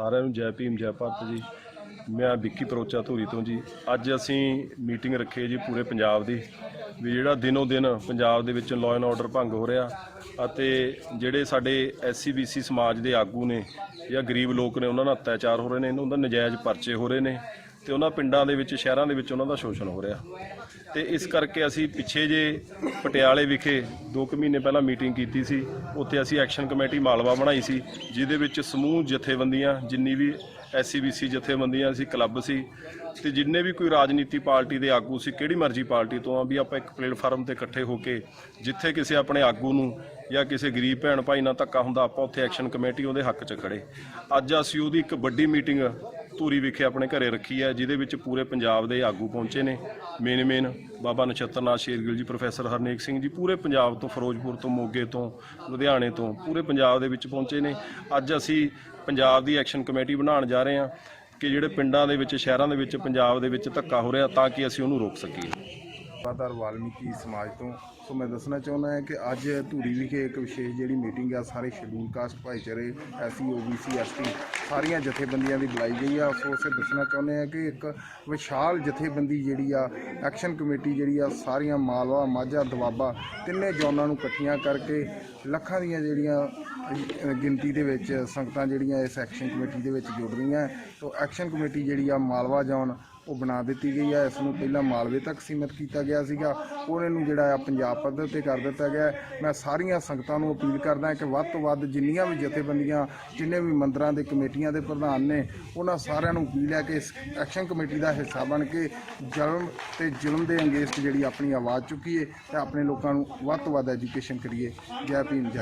ਸਾਰਿਆਂ ਨੂੰ ਜੈ ਭੀਮ, ਜੈ ਭਾਰਤ ਜੀ। ਮੈਂ ਵਿੱਕੀ ਪਰੋਚਾ ਧੂਰੀ ਤੋਂ ਜੀ। ਅੱਜ ਅਸੀਂ ਮੀਟਿੰਗ ਰੱਖੀ ਜੀ ਪੂਰੇ ਪੰਜਾਬ ਦੀ, ਵੀ ਜਿਹੜਾ ਦਿਨੋ ਦਿਨ ਪੰਜਾਬ ਦੇ ਵਿੱਚ ਲਾਅ ਐਂਡ ਆਰਡਰ ਭੰਗ ਹੋ ਰਿਹਾ ਅਤੇ ਜਿਹੜੇ ਸਾਡੇ ਐਸਸੀ ਬੀਸੀ ਸਮਾਜ ਦੇ ਆਗੂ ਨੇ ਜਾਂ ਗਰੀਬ ਲੋਕ ਨੇ, ਉਹਨਾਂ ਨਾਲ ਅਤਿਆਚਾਰ ਹੋ ਰਹੇ ਨੇ ਉਹਨਾਂ ਦਾ ਨਜਾਇਜ਼ ਪਰਚੇ ਹੋ ਰਹੇ ਨੇ। ਤੇ ਉਹਨਾਂ ਪਿੰਡਾਂ ਦੇ ਵਿੱਚ, ਸ਼ਹਿਰਾਂ ਦੇ ਵਿੱਚ ਉਹਨਾਂ ਦਾ ਸ਼ੋਸ਼ਣ ਹੋ ਰਿਹਾ। ਤੇ ਇਸ ਕਰਕੇ ਅਸੀਂ ਪਿੱਛੇ ਜੇ ਪਟਿਆਲੇ ਵਿਖੇ 2 ਕੁ ਮਹੀਨੇ ਪਹਿਲਾਂ ਮੀਟਿੰਗ ਕੀਤੀ ਸੀ, ਉੱਥੇ ਅਸੀਂ ਐਕਸ਼ਨ ਕਮੇਟੀ ਮਾਲਵਾ ਬਣਾਈ ਸੀ, ਜਿਹਦੇ ਵਿੱਚ ਸਮੂਹ ਜਥੇਬੰਦੀਆਂ, ਜਿੰਨੀ ਵੀ ਐਸਸੀਬੀਸੀ ਜਥੇਬੰਦੀਆਂ ਸੀ, ਕਲੱਬ ਸੀ, ਤੇ ਜਿੰਨੇ ਵੀ ਕੋਈ ਰਾਜਨੀਤੀ ਪਾਰਟੀ ਦੇ ਆਗੂ ਸੀ, ਕਿਹੜੀ ਮਰਜ਼ੀ ਪਾਰਟੀ ਤੋਂ ਆ, ਵੀ ਆਪਾਂ ਇੱਕ ਪਲੇਟਫਾਰਮ ਤੇ ਇਕੱਠੇ ਹੋ ਕੇ ਜਿੱਥੇ ਕਿਸੇ ਆਪਣੇ ਆਗੂ ਨੂੰ ਜਾਂ ਕਿਸੇ ਗਰੀਬ ਭੈਣ ਭਾਈ ਨਾਲ ਧੱਕਾ ਹੁੰਦਾ, ਆਪਾਂ ਉੱਥੇ ਐਕਸ਼ਨ ਕਮੇਟੀ ਉਹਦੇ ਹੱਕ 'ਚ ਖੜੇ। ਅੱਜ ਅਸੀਂ ਉਹਦੀ ਇੱਕ ਵੱਡੀ ਮੀਟਿੰਗ ਧੂਰੀ ਵਿਖੇ ਆਪਣੇ ਘਰੇ ਰੱਖੀ ਹੈ, ਜਿਹਦੇ ਵਿੱਚ ਪੂਰੇ ਪੰਜਾਬ ਦੇ ਆਗੂ ਪਹੁੰਚੇ ਨੇ। Main main Baba Nachhatarnath Shergill ji, professor Harnek Singh ji, ਪੂਰੇ ਪੰਜਾਬ ਤੋਂ, ਫਿਰੋਜ਼ਪੁਰ ਤੋਂ, ਮੋਗੇ ਤੋਂ, ਲੁਧਿਆਣੇ ਤੋਂ, ਪੂਰੇ ਪੰਜਾਬ ਦੇ ਵਿੱਚ ਪਹੁੰਚੇ ਨੇ। ਅੱਜ ਅਸੀਂ ਪੰਜਾਬ ਦੀ ਐਕਸ਼ਨ ਕਮੇਟੀ ਬਣਾਉਣ ਜਾ ਰਹੇ ਹਾਂ ਕਿ ਜਿਹੜੇ ਪਿੰਡਾਂ ਦੇ ਵਿੱਚ, ਸ਼ਹਿਰਾਂ ਦੇ ਵਿੱਚ, ਪੰਜਾਬ ਦੇ ਵਿੱਚ ਧੱਕਾ ਹੋ ਰਿਹਾ ਤਾਂ ਕਿ ਅਸੀਂ ਉਹਨੂੰ ਰੋਕ ਸਕੀਏ। ਸੇਵਾਦਾਰ ਵਾਲਮੀਕੀ ਸਮਾਜ ਤੋਂ। ਸੋ ਮੈਂ ਦੱਸਣਾ ਚਾਹੁੰਦਾ ਹਾਂ ਕਿ ਅੱਜ ਧੂਰੀ ਵਿਖੇ ਇੱਕ ਵਿਸ਼ੇਸ਼ ਜਿਹੜੀ ਮੀਟਿੰਗ ਆ, ਸਾਰੇ ਸ਼ਡਿਊਲ ਕਾਸਟ ਭਾਈਚਾਰੇ ਐਸਸੀ ਓਬੀਸੀ ਐਸਟੀ ਸਾਰੀਆਂ ਜਥੇਬੰਦੀਆਂ ਦੀ ਬੁਲਾਈ ਗਈ ਆ। ਸੋ ਅਸੀਂ ਦੱਸਣਾ ਚਾਹੁੰਦੇ ਹਾਂ ਕਿ ਇੱਕ ਵਿਸ਼ਾਲ ਜਥੇਬੰਦੀ ਜਿਹੜੀ ਆ ਐਕਸ਼ਨ ਕਮੇਟੀ ਜਿਹੜੀ ਆ, ਸਾਰੀਆਂ ਮਾਲਵਾ, ਮਾਝਾ, ਦਵਾਬਾ, ਤਿੰਨੇ ਜ਼ੋਨਾਂ ਨੂੰ ਇਕੱਠੀਆਂ ਕਰਕੇ ਲੱਖਾਂ ਦੀਆਂ ਜਿਹੜੀਆਂ ਗਿਣਤੀ ਦੇ ਵਿੱਚ ਸੰਗਤਾਂ ਜਿਹੜੀਆਂ ਇਸ ਐਕਸ਼ਨ ਕਮੇਟੀ ਦੇ ਵਿੱਚ ਜੁੜ ਰਹੀਆਂ। ਸੋ ਐਕਸ਼ਨ ਕਮੇਟੀ ਜਿਹੜੀ ਆ, ਮਾਲਵਾ ਜ਼ੋਨ ਉਹ ਬਣਾ ਦਿੱਤੀ ਗਈ ਹੈ ਇਸ ਨੂੰ ਪਹਿਲਾਂ ਮਾਲਵੇ ਤੱਕ ਸੀਮਿਤ ਕੀਤਾ ਗਿਆ ਸੀਗਾ। ਹੁਣ ਨੂੰ ਜਿਹੜਾ ਆ ਪੰਜਾਬ ਪੱਧਰ ਤੇ ਕਰ ਦਿੱਤਾ ਗਿਆ। ਮੈਂ ਸਾਰੀਆਂ ਸੰਗਤਾਂ ਨੂੰ ਅਪੀਲ ਕਰਦਾ ਕਿ ਵੱਧ ਤੋਂ ਵੱਧ ਜਿੰਨੀਆਂ ਵੀ ਜਥੇਬੰਦੀਆਂ, ਜਿੰਨੇ ਵੀ ਮੰਦਰਾਂ ਦੇ ਕਮੇਟੀਆਂ ਦੇ ਪ੍ਰਧਾਨ ਨੇ, ਉਹਨਾਂ ਸਾਰਿਆਂ ਨੂੰ ਅਪੀਲ ਹੈ ਕਿ ਇਸ ਐਕਸ਼ਨ ਕਮੇਟੀ ਦਾ ਹਿੱਸਾ ਬਣ ਕੇ ਜ਼ੁਲਮ ਤੇ ਜ਼ੁਲਮ ਦੇ ਅੰਗੇਸਟ ਜਿਹੜੀ ਆਪਣੀ ਆਵਾਜ਼ ਚੁੱਕੀਏ ਤੇ ਆਪਣੇ ਲੋਕਾਂ ਨੂੰ ਵੱਧ ਤੋਂ ਵੱਧ ਐਜੂਕੇਸ਼ਨ ਕਰੀਏ। ਜੈ ਭੀਮ, ਜੈ